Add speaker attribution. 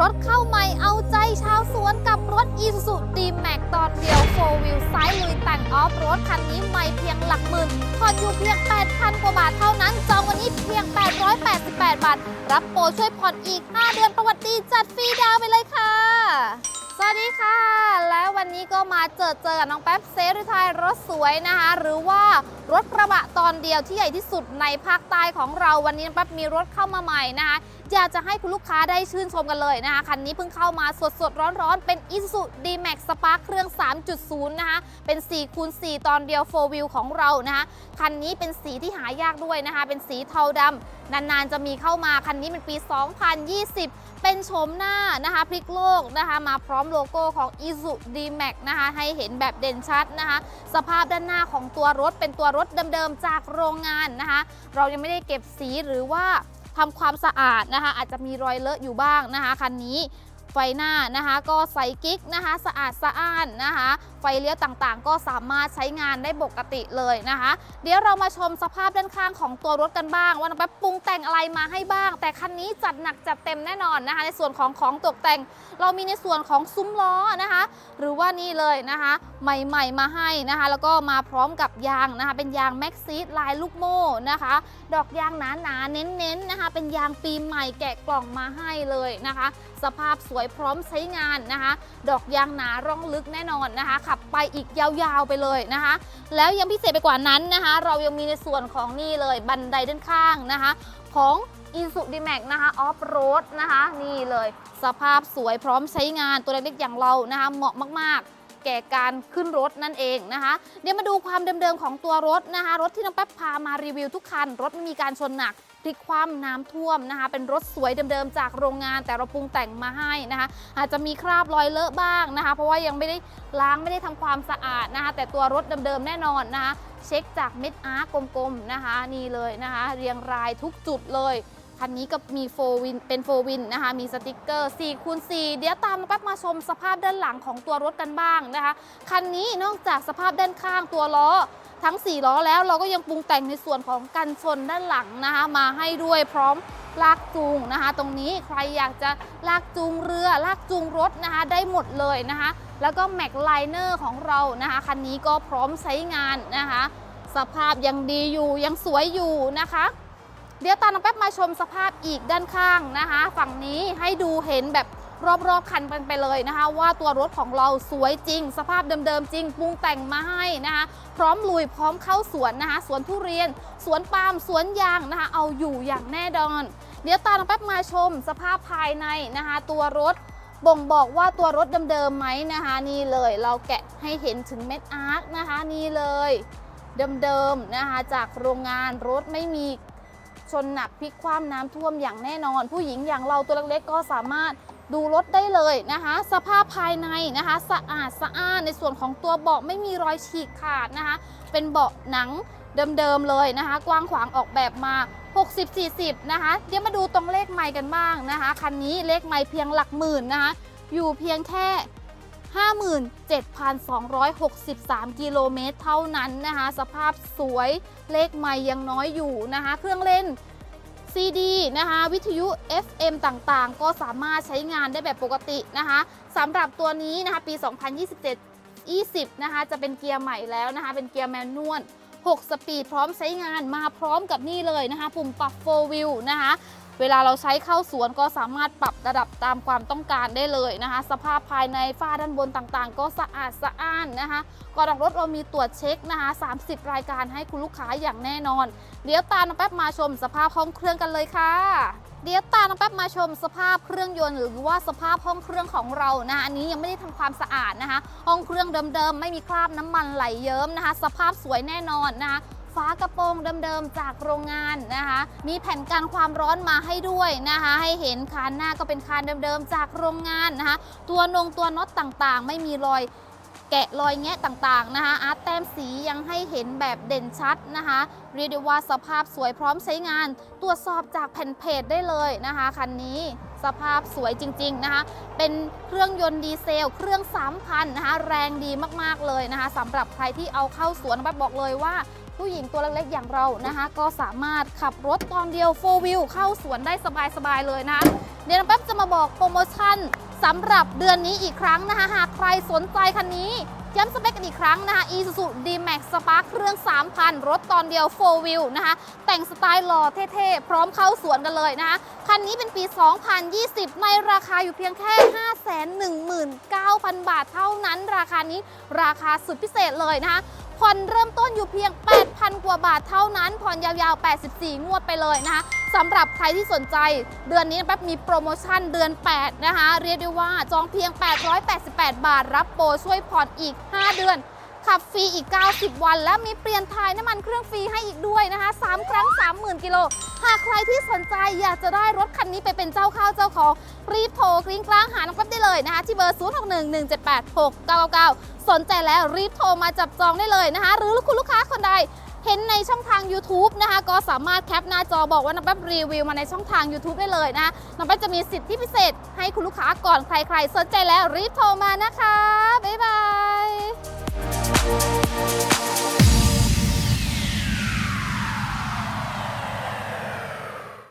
Speaker 1: รถเข้าใหม่เอาใจชาวสวนกับรถ i s u z u d m a x ตอนเดียว4 wheel ซ้ายลุยแต่งออฟรถคันนี้ใหม่เพียงหลักหมื่นผ่อนอยู่เพียง 8,000 กว่าบาทเท่านั้น จองวันนี้เพียง 888 บาท รับโปรช่วยผ่อนอีก 5 เดือนประวัติีจัดฟรีดาวไปเลยค่ะ สวัสดีค่ะ และวันนี้ก็มาเจอเจอกับน้องแป๊บเซฟริทายรถสวยนะคะ หรือว่ารถกระบะตอนเดียวที่ใหญ่ที่สุดในภาคใต้ของเราวันนี้น้องแป๊บมีรถเข้ามาใหม่นะคะอยากจะให้คุณลูกค้าได้ชื่นชมกันเลยนะคะคันนี้เพิ่งเข้ามาสดสดร้อนร้อนๆเป็น i s u D-Max Spark เครื่อง 3.0 นะคะ เป็น4คูณ4ตอนเดียว 4 wheel ของเรานะคะคันนี้เป็นสีที่หายากด้วยนะคะ เป็นสีเทาดำนานๆ จะมีเข้ามาคันนี้เป็นปี 2020 เป็นโฉมหน้านะคะพลิกโลกนะคะมาพร้อมโลโก้ของ Isuzu D-Max นะคะให้เห็นแบบเด่นชัดนะคะสภาพด้านหน้าของตัวรถเป็นตัวรถเดิมๆจากโรงงานนะคะเรายังไม่ได้เก็บสีหรือว่าทำความสะอาดนะคะอาจจะมีรอยเลอะอยู่บ้างนะคะคันนี้ ไฟหน้านะคะ ก็ใสกิ๊กนะคะ สะอาดสะอ้านนะคะ ไฟเลี้ยวต่างๆ ก็สามารถใช้งานได้ปกติเลยนะคะ เดี๋ยวเรามาชมสภาพด้านข้างของตัวรถกันบ้าง ว่าน้องแป๊บปรุงแต่งอะไรมาให้บ้าง แต่คันนี้จัดหนักจัดเต็มแน่นอนนะคะ ในส่วนของของตกแต่ง เรามีในส่วนของซุ้มล้อนะคะ หรือว่านี่เลยนะคะ ใหม่ๆมาให้นะคะ แล้วก็มาพร้อมกับยางนะคะ เป็นยางแม็กซีดลายลูกโม่นะคะ ดอกยางหนาๆเน้นๆนะคะ เป็นยางปีใหม่แกะกล่องมาให้เลยนะคะ สภาพสวยพร้อมใช้งานนะคะ ดอกยางหนาร่องลึกแน่นอนนะคะ ขับไปอีกยาวๆไปเลยนะคะ แล้วยังพิเศษไปกว่านั้นนะคะ เรายังมีในส่วนของนี่เลยบันไดด้านข้างนะคะ ของ i s u d m a x นะคะออฟโรดนะคะ นี่เลย สภาพสวยพร้อมใช้งานตัวเล็กๆอย่างเรานะคะ เหมาะมากๆ แก่การขึ้นรถนั่นเองนะคะ เดี๋ยวมาดูความเดิมๆของตัวรถนะคะ รถที่น้องแป๊บพามารีวิวทุกคัน รถไม่มีการชนหนัก ลิกคว่ำน้ำท่วมนะคะ เป็นรถสวยเดิมๆจากโรงงานแต่เราปรุงแต่งมาให้นะคะ อาจจะมีคราบรอยเลอะบ้างนะคะ เพราะว่ายังไม่ได้ล้างไม่ได้ทำความสะอาดนะคะ แต่ตัวรถเดิมๆแน่นอนนะคะ เช็คจากเม็ดอาร์กกลมๆนะคะ นี่เลยนะคะ เรียงรายทุกจุดเลยคันนี้ก็มีโฟวินเป็นโฟวินนะคะ มีสติกเกอร์4คูณ4เดี๋ยวตามแป๊บมาชมสภาพด้านหลังของตัวรถกันบ้างนะคะ คันนี้นอกจากสภาพด้านข้างตัวล้อ ทั้ง 4 ล้อแล้วเราก็ยังปรุงแต่งในส่วนของกันชนด้านหลังนะคะ มาให้ด้วยพร้อมลากจูงนะคะ ตรงนี้ใครอยากจะลากจูงเรือลากจูงรถนะคะ ได้หมดเลยนะคะ แล้วก็แม็กไลเนอร์ของเรานะคะคันนี้ก็พร้อมใช้งานนะคะ สภาพยังดีอยู่ยังสวยอยู่นะคะเดี๋ยวตามน้องแป๊บมาชมสภาพอีกด้านข้างนะคะ ฝั่งนี้ให้ดูเห็นแบบ รอบๆคันกันไปเลยนะคะ ว่าตัวรถของเราสวยจริง สภาพเดิมๆจริงปรุงแต่งมาให้นะคะ พร้อมลุยพร้อมเข้าสวนนะคะ สวนทุเรียน สวนปาล์มสวนยางนะคะ เอาอยู่อย่างแน่นอน เดี๋ยวตามน้องแป๊บมาชม สภาพภายในนะคะ ตัวรถบ่งบอกว่าตัวรถเดิมๆไหมนะคะ นี่เลยเราแกะให้เห็นถึงเม็ดอาร์คนะคะ นี่เลยเดิมๆนะคะ จากโรงงานรถไม่มีชนหนักพลิกคว่ำน้ำท่วมอย่างแน่นอน ผู้หญิงอย่างเราตัวเล็กๆก็สามารถ ดูรถได้เลยนะคะ สภาพภายในนะคะ สะอาดสะอ้านในส่วนของตัวเบาะไม่มีรอยฉีกขาดนะคะ เป็นเบาะหนังเดิมๆเลยนะคะ กว้างขวางออกแบบมา 60-40 นะคะ เดี๋ยวมาดูตรงเลขไมล์กันบ้างนะคะ คันนี้เลขไมล์เพียงหลักหมื่นนะคะ อยู่เพียงแค่ 57,263 กิโลเมตรเท่านั้นนะคะ สภาพสวยเลขไม่ยังน้อยอยู่นะคะ เครื่องเล่น CD นะคะ วิทยุ FM ต่างๆ ก็สามารถใช้งานได้แบบปกตินะคะสำหรับตัวนี้นะคะปี 2027 20 นะคะ จะเป็นเกียร์ใหม่แล้วนะคะ เป็นเกียร์แมนนวล6 สปีดพร้อมใช้งานมาพร้อมกับนี่เลยนะคะ ปุ่มปรับ4 w วิ l นะคะ เวลาเราใช้เข้าสวนก็สามารถปรับระดับตามความต้องการได้เลยนะคะ สภาพภายในฝ้าด้านบนต่างๆ ก็สะอาดสะอ้านนะคะก่อนออกรถเรามีตรวจเช็คนะคะ 30 รายการให้คุณลูกค้าอย่างแน่นอน เดี๋ยวตามน้องแป๊บมาชมสภาพห้องเครื่องกันเลยค่ะเดี๋ยวตามน้องแป๊บมาชมสภาพเครื่องยนต์หรือว่าสภาพห้องเครื่องของเรานะคะอันนี้ยังไม่ได้ทำความสะอาดนะคะ ห้องเครื่องเดิมๆ ไม่มีคราบน้ำมันไหลเยิ้มนะคะ สภาพสวยแน่นอนนะคะ ฝากระโปรงเดิมๆจากโรงงานนะคะ มีแผ่นกันความร้อนมาให้ด้วยนะคะ ให้เห็นคานหน้าก็เป็นคานเดิมๆจากโรงงานนะคะ ตัวนงตัวน็อตต่างๆ ไม่มีรอยแกะรอยแงะต่างๆนะคะ อาร์ตแต้มสียังให้เห็นแบบเด่นชัดนะคะ เรียกได้ว่าสภาพสวยพร้อมใช้งาน ตรวจสอบจากแผ่นเพจได้เลยนะคะคันนี้สภาพสวยจริงๆนะคะ เป็นเครื่องยนต์ดีเซล เครื่อง 3,000 นะคะ แรงดีมากๆเลยนะคะสำหรับใครที่เอาเข้าสวนบัดบอกเลยว่า ผู้หญิงตัวเล็กๆอย่างเรานะคะ ก็สามารถขับรถตอนเดียว4 wheel เข้าสวนได้สบายๆเลยนะ เดี๋ยวแป๊บจะมาบอกโปรโมชั่นสำหรับเดือนนี้อีกครั้งนะคะ หากใครสนใจคันนี้ย้ำสเปคกันอีกครั้งนะคะ Isuzu D-Max Spark เครื่อง 3,000 รถตอนเดียว 4 wheel นะคะ แต่งสไตล์หล่อเท่ๆ พร้อมเข้าสวนกันเลยนะคะ คันนี้เป็นปี 2020 ในราคาอยู่เพียงแค่ 519,000 บาทเท่านั้น ราคานี้ราคาสุดพิเศษเลยนะคะ ผ่อนเริ่มต้นอยู่เพียง 8,000 กว่าบาทเท่านั้น ผ่อนยาวๆ 84 งวดไปเลยนะคะสำหรับใครที่สนใจ เดือนนี้แป๊บมีโปรโมชั่นเดือน 8 นะคะ เรียกได้ว่าจองเพียง 888 บาท รับโปรช่วยผ่อนอีก 5 เดือน ขับฟรีอีก 90 วัน และมีเปลี่ยนถ่ายน้ำมันเครื่องฟรีให้อีกด้วยนะคะ 3 ครั้ง 30,000 กิโล หากใครที่สนใจอยากจะได้รถคันนี้ไปเป็นเจ้าข้าวเจ้าของ รีบโทรกริ้งกลางหาน้องแป๊บได้เลยนะคะ ที่เบอร์ 0611786999 สนใจแล้วรีบโทรมาจับจองได้เลยนะคะ หรือคุณลูกค้าคนใดเห็นในช่องทาง YouTube นะคะก็สามารถแคปหน้าจอบอกว่าน้องแป๊บรีวิวมาในช่องทาง YouTube ได้เลยนะคะน้องแป๊บจะมีสิทธิพิเศษ ให้คุณลูกค้าก่อนใครๆ สนใจแล้วรีบโทรมานะคะ บ๊ายบาย Música